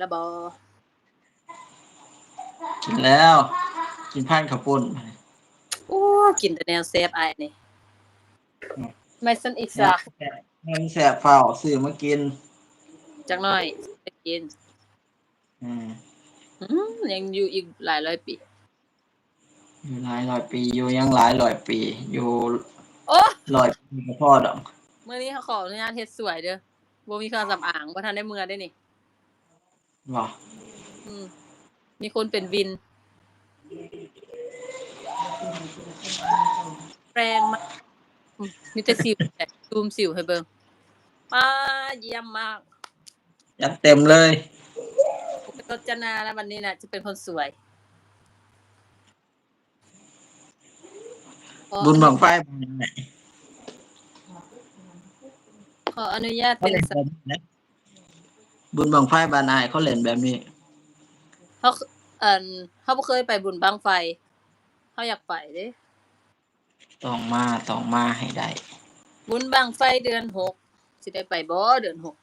แล้วบ่กินแล้ว กินพันข้าวปุ้นโอ้กินแต่แนวแซ่บอ้ายนี่ไม่ซันอีกซะเงินแสบเฝ้าซื้อมากิน จักหน่อยไปกิน อืมอืมยังอยู่อีกหลายร้อยปี อยู่หลายร้อยปีอยู่ยังหลายร้อยปี อยู่โอ้ร้อยปีก็พอดอกมื้อนี้เขาขออนุญาตเฮ็ดสวยเด้อบ่มีเครื่องสำอางบ่ทันได้เมื่อได้นี่ บ่อืมมีคนเป็นวิน แรงมากอืมมีแต่สิวแต่ซูมสิวให้เบิ่งป้าเยี่ยมมากยัดเต็มเลยเป็นรจนาแล้ววันนี้น่ะจะเป็นคนสวยขอบุญบังไฟบุญไหนขออนุญาตเขาเป็นเล่นสแบบนี้นะ บุญบังไฟบานอายเขาเล่นแบบนี้เขาเอ่อเขาบ่เคยไปบุญบังไฟเขาอยากไปเด้ต้องมาต้องมาให้ได้บุญบังไฟเดือนหกสิได้ไปบ่เดือนหก